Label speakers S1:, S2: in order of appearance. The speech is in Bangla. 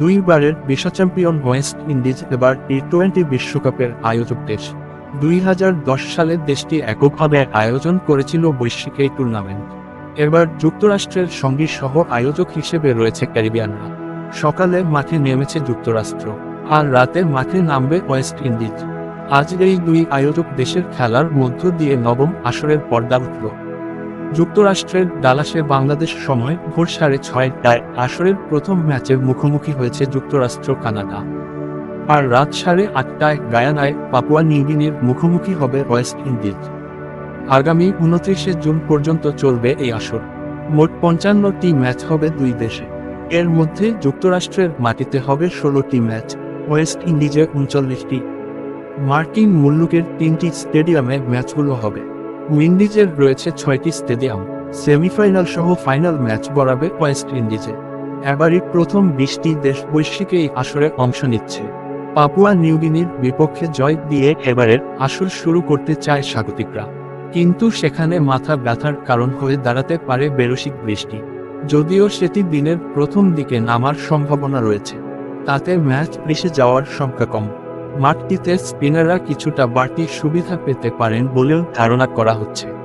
S1: দুইবারের বিশ্ব চ্যাম্পিয়ন ওয়েস্ট ইন্ডিজ, এবার টি টোয়েন্টি বিশ্বকাপের আয়োজক দেশ। দুই হাজার দশ সালে দেশটি এককভাবে আয়োজন করেছিল বৈশ্বিক এই টুর্নামেন্ট। এবার যুক্তরাষ্ট্রের সঙ্গী সহ আয়োজক হিসেবে রয়েছে ক্যারিবিয়ানরা। সকালে মাঠে নেমেছে যুক্তরাষ্ট্র, আর রাতে মাঠে নামবে ওয়েস্ট ইন্ডিজ। আজ এই দুই আয়োজক দেশের খেলার মধ্য দিয়ে নবম আসরের পর্দা উঠল। যুক্তরাষ্ট্রের ডালাসে বাংলাদেশ সময় ভোর সাড়ে ছয়টায় আসরের প্রথম ম্যাচে মুখোমুখি হয়েছে যুক্তরাষ্ট্র, কানাডা। আর রাত সাড়ে আটটায় গায়ানায় পাপুয়া নিউগিনির মুখোমুখি হবে ওয়েস্ট ইন্ডিজ। আগামী উনত্রিশে জুন পর্যন্ত চলবে এই আসর। মোট পঞ্চান্নটি ম্যাচ হবে দুই দেশে। এর মধ্যে যুক্তরাষ্ট্রের মাটিতে হবে ষোলোটি ম্যাচ, ওয়েস্ট ইন্ডিজে উনচল্লিশটি। মার্কিন মুল্লুকের তিনটি স্টেডিয়ামে ম্যাচগুলো হবে। উইন্ডিজের রয়েছে ছয়টি স্টেডিয়াম, সেমিফাইনাল সহ ফাইনাল ম্যাচ গড়াবে ওয়েস্ট ইন্ডিজে। এবারই প্রথম বিশটি দেশ বৈশ্বিক এই আসরে অংশ নিচ্ছে। পাপুয়া নিউগিনির বিপক্ষে জয় দিয়ে এবারের আসর শুরু করতে চায় স্বাগতিকরা। কিন্তু সেখানে মাথা ব্যথার কারণ হয়ে দাঁড়াতে পারে বেরসিক বৃষ্টি। যদিও সেটি দিনের প্রথম দিকে নামার সম্ভাবনা রয়েছে, তাতে ম্যাচ ভেসে যাওয়ার সংখ্যা কম। মাঠটিতে স্পিনাররা কিছুটা বাড়তি সুবিধা পেতে পারেন বলেও ধারণা করা হচ্ছে।